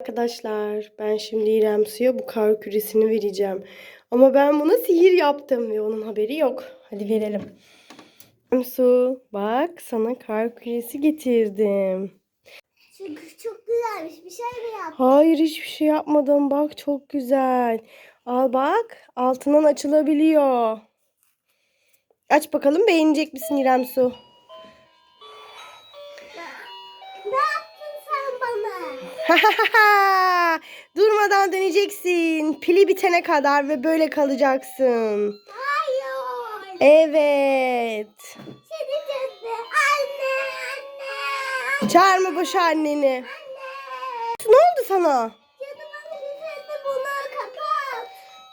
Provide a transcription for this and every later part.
Arkadaşlar ben şimdi İrem Su'ya bu kar küresini vereceğim. Ama ben buna sihir yaptım ve onun haberi yok. Hadi verelim. İrem Su bak sana kar küresi getirdim. Çünkü çok güzelmiş. Bir şey mi yaptın? Hayır hiçbir şey yapmadım. Bak çok güzel. Al bak altından açılabiliyor. Aç bakalım beğenecek misin İrem Su? Ne yaptın sen bana? Durmadan döneceksin. Pili bitene kadar ve böyle kalacaksın. Hayır. Evet. Seni cadı. Anne, anne. Çağırma boş anneni. Anne. Ne oldu sana?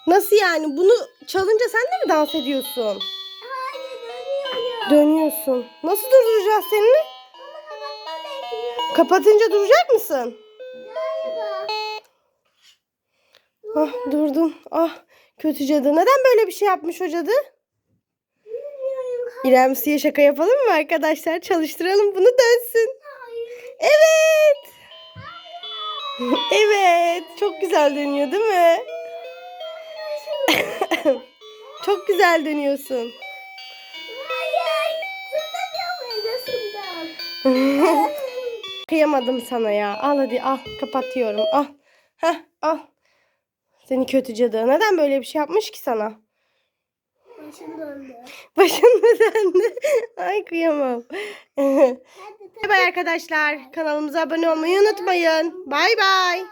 Nasıl yani? Bunu çalınca sen de mi dans ediyorsun? Hayır dönüyorum. Dönüyorsun. Nasıl durduracağız seni? Kapatınca duracak mısın? Galiba. Ah durdum. Ah kötü cadı. Neden böyle bir şey yapmış o cadı? İrem Su'ya şaka yapalım mı arkadaşlar? Çalıştıralım bunu dönsün. Evet. evet. Çok güzel dönüyor değil mi? Çok güzel dönüyorsun. Hayır. Zıplamıyor muydu Kıyamadım sana ya. Al hadi al. Kapatıyorum. Al. Heh al. Seni kötü cadı. Neden böyle bir şey yapmış ki sana? Başım döndü. Başın mı döndü? Ay kıyamam. Bay bay arkadaşlar. Kanalımıza abone olmayı unutmayın. Bay bay.